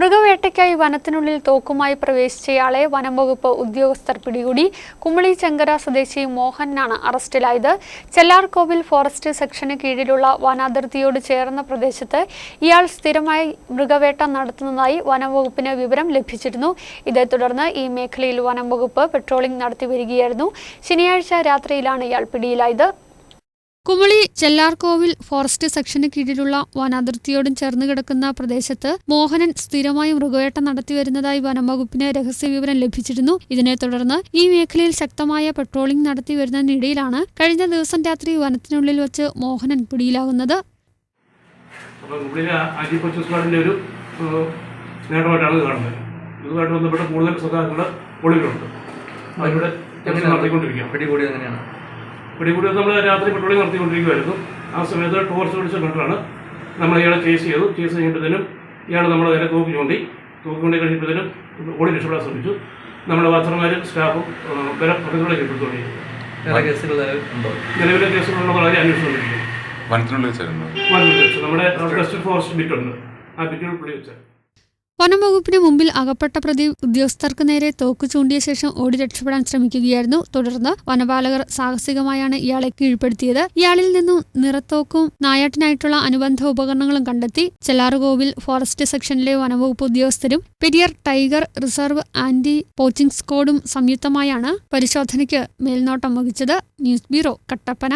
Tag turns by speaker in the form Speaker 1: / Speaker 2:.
Speaker 1: മൃഗവേട്ടയ്ക്കായി വനത്തിനുള്ളിൽ തോക്കുമായി പ്രവേശിച്ചയാളെ വനംവകുപ്പ് ഉദ്യോഗസ്ഥർ പിടികൂടി. കുമളി ചെങ്കര സ്വദേശി മോഹനാണ് അറസ്റ്റിലായത്. ചെല്ലാർകോവിൽ ഫോറസ്റ്റ് സെക്ഷന് കീഴിലുള്ള വനാതിർത്തിയോട് ചേർന്ന പ്രദേശത്ത് ഇയാൾ സ്ഥിരമായി മൃഗവേട്ട നടത്തുന്നതായി വനംവകുപ്പിന് വിവരം ലഭിച്ചിരുന്നു. ഇതേ തുടർന്ന് ഈ മേഖലയിൽ വനംവകുപ്പ് പെട്രോളിംഗ് നടത്തി വരികയായിരുന്നു ശനിയാഴ്ച രാത്രിയിലാണ് ഇയാൾ പിടിയിലായത്. കുമളി ചെല്ലാർകോവിൽ ഫോറസ്റ്റ് സെക്ഷന് കീഴിലുള്ള വനാതിർത്തിയോടും ചേർന്ന് കിടക്കുന്ന പ്രദേശത്ത് മോഹനൻ സ്ഥിരമായി മൃഗവേട്ട നടത്തിവരുന്നതായി വനംവകുപ്പിന് രഹസ്യവിവരം ലഭിച്ചിരുന്നു. ഇതിനെ തുടർന്ന് ഈ മേഖലയിൽ ശക്തമായ പെട്രോളിംഗ് നടത്തി വരുന്നതിനിടയിലാണ് കഴിഞ്ഞ ദിവസം രാത്രി വനത്തിനുള്ളിൽ വച്ച് മോഹനൻ പിടിയിലാകുന്നത്.
Speaker 2: ഒരു നേട്ടമായിട്ടാണ് കാണുന്നത്. ഇതുമായിട്ട് ബന്ധപ്പെട്ട കൂടുതൽ സദാക്കൾ ഒളിവിലുണ്ട് അവരുടെ
Speaker 3: പിടികൂടി എങ്ങനെയാണ്?
Speaker 2: പിടികൂടി നമ്മൾ രാത്രി പെട്രോളിംഗ് നടത്തിക്കൊണ്ടിരിക്കുമായിരുന്നു ആ സമയത്ത് ടോർച്ച് പിടിച്ച കണ്ടാണ് നമ്മൾ ഇയാളെ ചേസ് ചെയ്തു. ചേസ് ചെയ്യുമ്പോഴത്തേനും ഇയാൾ നമ്മൾ നേരെ തൂക്കി ചൂണ്ടി. തൂക്കി കൊണ്ടി കഴിയുമ്പോഴത്തേനും ഓടി രക്ഷപ്പെടാൻ ശ്രമിച്ചു. നമ്മുടെ വാച്ചർമാരും സ്റ്റാഫും വില പ്രതികളെ
Speaker 3: ഉണ്ടോ?
Speaker 2: നിലവിലെ കേസുകളുള്ള വളരെ അന്വേഷണം
Speaker 4: വനത്തിനുള്ളിൽ
Speaker 2: നമ്മുടെ വെസ്റ്റേൺ ഫോറസ്റ്റ് ബിറ്റ് ഉണ്ട്. ആ ബിറ്റുകൾ പുള്ളി വെച്ചാൽ
Speaker 1: വനംവകുപ്പിന് മുമ്പിൽ അകപ്പെട്ട പ്രതി ഉദ്യോഗസ്ഥർക്ക് നേരെ തോക്ക് ചൂണ്ടിയ ശേഷം ഓടി രക്ഷപ്പെടാൻ ശ്രമിക്കുകയായിരുന്നു. തുടർന്ന് വനപാലകർ സാഹസികമായാണ് ഇയാളെ കീഴ്പ്പെടുത്തിയത്. ഇയാളിൽ നിന്നും നിറത്തോക്കും നായാട്ടിനായിട്ടുള്ള അനുബന്ധ ഉപകരണങ്ങളും കണ്ടെത്തി ചെല്ലാറുകോവിൽ ഫോറസ്റ്റ് സെക്ഷനിലെ വനംവകുപ്പ് ഉദ്യോഗസ്ഥരും Periyar tiger reserve anti poaching സ്ക്വാഡും സംയുക്തമായാണ് പരിശോധനയ്ക്ക് മേൽനോട്ടം വഹിച്ചത്. News bureau Kattappana.